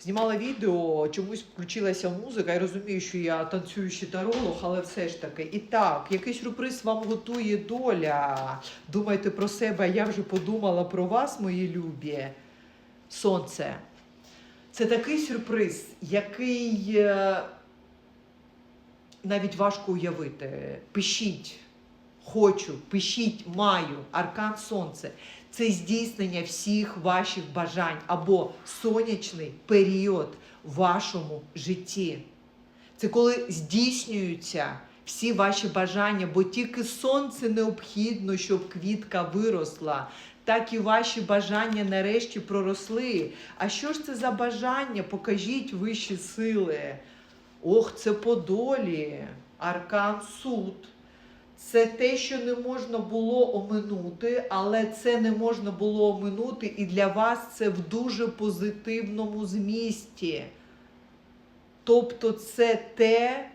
Знімала відео, чомусь включилася музика. Я розумію, що я танцюючий таролог, але все ж таки. І так, який сюрприз вам готує доля. Думайте про себе, я вже подумала про вас, мої любі. Сонце. Це такий сюрприз, який е, навіть важко уявити. Пишіть, хочу, пишіть, маю, аркан сонце. Це здійснення всіх ваших бажань або сонячний період в вашому житті. Це коли здійснюються всі ваші бажання, бо тільки сонце необхідно, щоб квітка виросла. Так і ваші бажання нарешті проросли. А що ж це за бажання? Покажіть вищі сили. Ох, це по долі, аркан суд. Це те, що не можна було оминути, але це не можна було оминути, і для вас це в дуже позитивному змісті. Тобто, це те,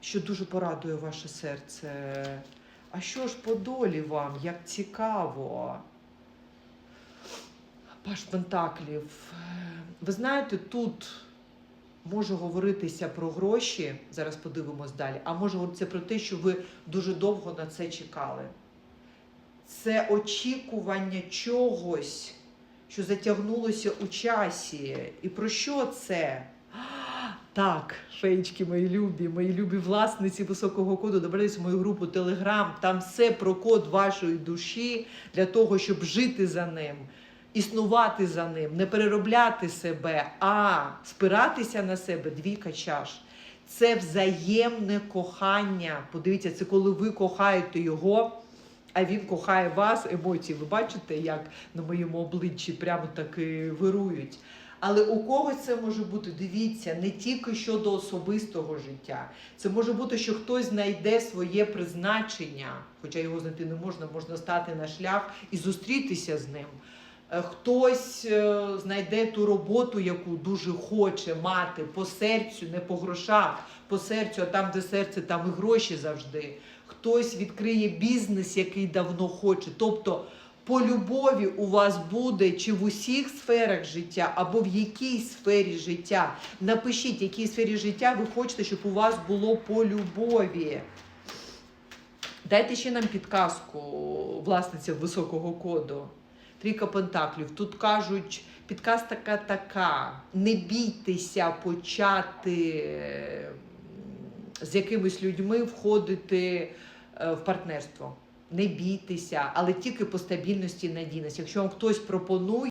що дуже порадує ваше серце. А що ж по долі вам? Як цікаво. Паш Пентаклів. Ви знаєте, тут може говоритися про гроші, зараз подивимось далі, а може говоритися про те, що ви дуже довго на це чекали. Це очікування чогось, що затягнулося у часі. І про що це? Так, феєчки мої любі, мої любі власниці високого коду, добрались в мою групу Телеграм. Там все про код вашої душі для того, щоб жити за ним, існувати за ним, не переробляти себе, а спиратися на себе двійка чаш. Це взаємне кохання. Подивіться, це коли ви кохаєте його, а він кохає вас. Емоції, ви бачите, як на моєму обличчі прямо таки вирують. Але у когось це може бути, дивіться, не тільки щодо особистого життя. Це може бути, що хтось знайде своє призначення, хоча його знайти не можна, можна стати на шлях і зустрітися з ним. Е, Хтось е, знайде ту роботу, яку дуже хоче мати по серцю, не по грошах, по серцю, а там, де серце, там і гроші завжди. Хтось відкриє бізнес, який давно хоче. Тобто по любові у вас буде чи в усіх сферах життя, або в якій сфері життя. Напишіть, якій сфері життя ви хочете, щоб у вас було по любові. Дайте ще нам підказку, власниця високого коду. Трійка пентаклів. Тут кажуть, підказка така. Не бійтеся почати е, з якимись людьми входити е, в партнерство. Не бійтеся, але тільки по стабільності і надійності. Якщо вам хтось пропонує.